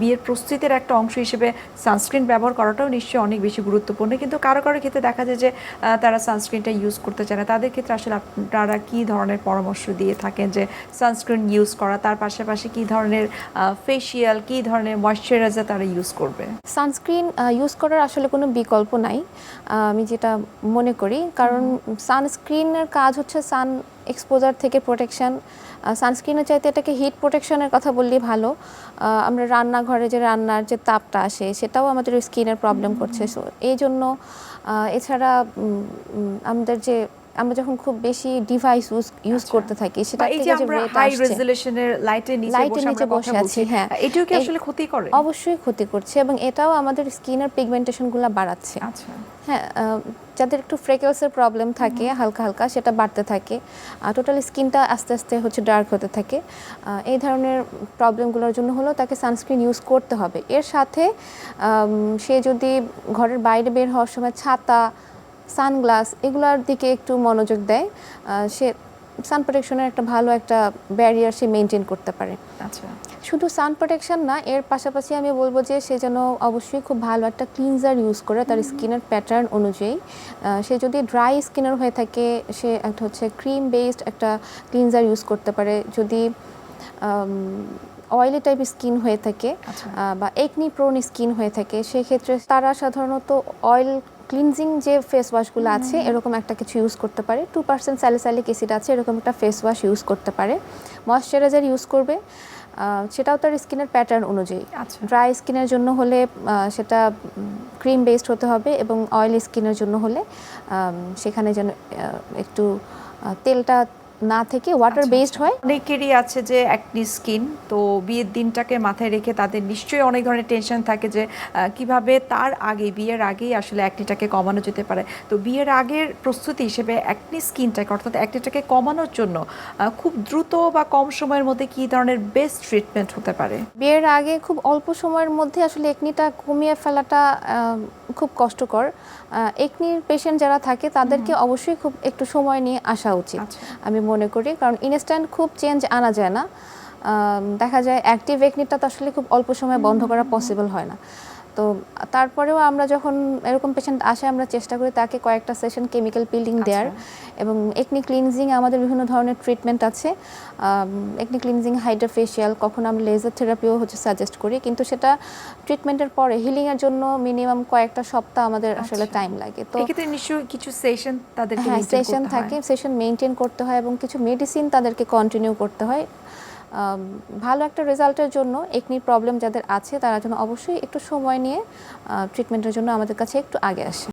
বিয়ের প্রস্তুতির একটা অংশ হিসেবে সানস্ক্রিন ব্যবহার করাটাও নিশ্চয়ই অনেক বেশি গুরুত্বপূর্ণ। কিন্তু কারও কারও ক্ষেত্রে দেখা যায় যে তারা সানস্ক্রিনটা ইউজ করতে চায় না। তাদের ক্ষেত্রে আসলে আপনারা কী ধরনের পরামর্শ দিয়ে থাকেন যে সানস্ক্রিন ইউজ করা তার পাশাপাশি কী ধরনের ফেসিয়াল কি ধরনের ময়শ্চারাইজার তারা ইউজ করবে? সানস্ক্রিন ইউজ করার আসলে কোনো বিকল্প নাই। আমি যেটা মনে করি কারণ সানস্ক্রিনের কাজ হচ্ছে সান এক্সপোজার থেকে প্রোটেকশান সানস্ক্রিনের চাইতে এটাকে হিট প্রোটেকশনের কথা বললেই ভালো। আমরা রান্নাঘরে যে রান্নার যে তাপটা আসে সেটাও আমাদের স্কিনের প্রবলেম করছে। সো এই জন্য এছাড়া আমাদের যে আমরা যখন খুব বেশি ডিভাইস ইউজ ইউজ আচ্ছা। করতে থাকি সেটা থেকে যে রেট হাই আসছে। রেজুলেশনের লাইটের নিচে লাইটের বসে নিচে বসে আছি, হ্যাঁ। এটাও কি আসলে ক্ষতি করে? অবশ্যই ক্ষতি করছে এবং এটাও আমাদের স্কিনের পিগমেন্টেশনগুলো বাড়াচ্ছে। আচ্ছা। হ্যাঁ যাদের একটু ফ্রেকেলসের প্রবলেম থাকে হালকা হালকা সেটা বাড়তে থাকে। টোটাল স্কিনটা আস্তে আস্তে হচ্ছে ডার্ক হতে থাকে। এই ধরনের প্রবলেমগুলোর জন্য হলেও তাকে সানস্ক্রিন ইউজ করতে হবে। এর সাথে সে যদি ঘরের বাইরে বের হওয়ার সময় ছাতা সানগ্লাস এগুলোর দিকে একটু মনোযোগ দেয়। সে সান প্রোটেকশনের একটা ভালো একটা ব্যারিয়ার সে মেনটেন করতে পারে। আচ্ছা। শুধু সান প্রোটেকশন না এর পাশাপাশি আমি বলব যে সে যেন অবশ্যই খুব ভালো একটা ক্লিনজার ইউজ করে তার স্কিনের প্যাটার্ন অনুযায়ী। সে যদি ড্রাই স্কিনের হয়ে থাকে সে একটা হচ্ছে ক্রিম বেসড একটা ক্লিনজার ইউজ করতে পারে। যদি অয়েলি টাইপ স্কিন হয়ে থাকে আচ্ছা। বা একনি প্রোন স্কিন হয়ে থাকে সেক্ষেত্রে তারা সাধারণত অয়েল ক্লিনজিং যে ফেস ওয়াশগুলো আছে এরকম একটা কিছু ইউজ করতে পারে। টু পার্সেন্ট স্যালিসালিক অ্যাসিড আছে এরকম একটা ফেস ওয়াশ ইউজ করতে পারে। ময়শ্চারাইজার ইউজ করবে। সেটাও তার স্কিনের প্যাটার্ন অনুযায়ী। আচ্ছা। ড্রাই স্কিনের জন্য হলে সেটা ক্রিম বেসড হতে হবে এবং অয়েলি স্কিনের জন্য হলে সেখানে যেন একটু তেলটা না থেকে ওয়াটার আচ্ছা, বেসড আচ্ছা। হয়। অনেকেরই আছে যে একনি স্কিন তো বিয়ের দিনটাকে মাথায় রেখে তাদের নিশ্চয়ই অনেক ধরনের টেনশন থাকে যে কীভাবে তার আগে বিয়ের আগেই আসলে একনিটাকে কমানো যেতে পারে। তো বিয়ের আগের প্রস্তুতি হিসেবে একনি স্কিনটাকে অর্থাৎ একনিটাকে কমানোর জন্য খুব দ্রুত বা কম সময়ের মধ্যে কি ধরনের বেস্ট ট্রিটমেন্ট হতে পারে? বিয়ের আগে খুব অল্প সময়ের মধ্যে আসলে একনিটা কমিয়ে ফেলাটা খুব কষ্টকর। একনির পেশেন্ট যারা থাকে তাদেরকে অবশ্যই খুব একটু সময় নিয়ে আসা উচিত। আচ্ছা। আমি মনে করি কারণ ইনস্ট্যান্ট খুব চেঞ্জ আনা যায় না। দেখা যায় অ্যাক্টিভ একনিটটা তো আসলে খুব অল্প সময়ে বন্ধ করা পসিবল হয় না। তো তারপরেও আমরা যখন এরকম পেশেন্ট আসে আমরা চেষ্টা করি তাকে কয়েকটা সেশন কেমিক্যাল পিলিং দেওয়ার এবং একনি ক্লিনজিং আমাদের বিভিন্ন ধরনের ট্রিটমেন্ট আছে। একনি ক্লিনজিং হাইড্রোফেশিয়াল কখনো আমরা লেজার থেরাপিও হচ্ছে সাজেস্ট করি কিন্তু সেটা ট্রিটমেন্টের পরে হিলিংয়ের জন্য মিনিমাম কয়েকটা সপ্তাহ আমাদের আসলে আচ্ছা। টাইম লাগে। তো এক্ষেত্রে নিশ্চয়ই কিছু সেশন তাদের হ্যাঁ সেশন থাকে সেশন মেনটেন করতে হয় এবং কিছু মেডিসিন তাদেরকে কন্টিনিউ করতে হয়। ভালো একটা রেজাল্টের জন্য একনি প্রবলেম যাদের আছে তারা যেন অবশ্যই একটু সময় নিয়ে ট্রিটমেন্টের জন্য আমাদের কাছে একটু আগে আসে।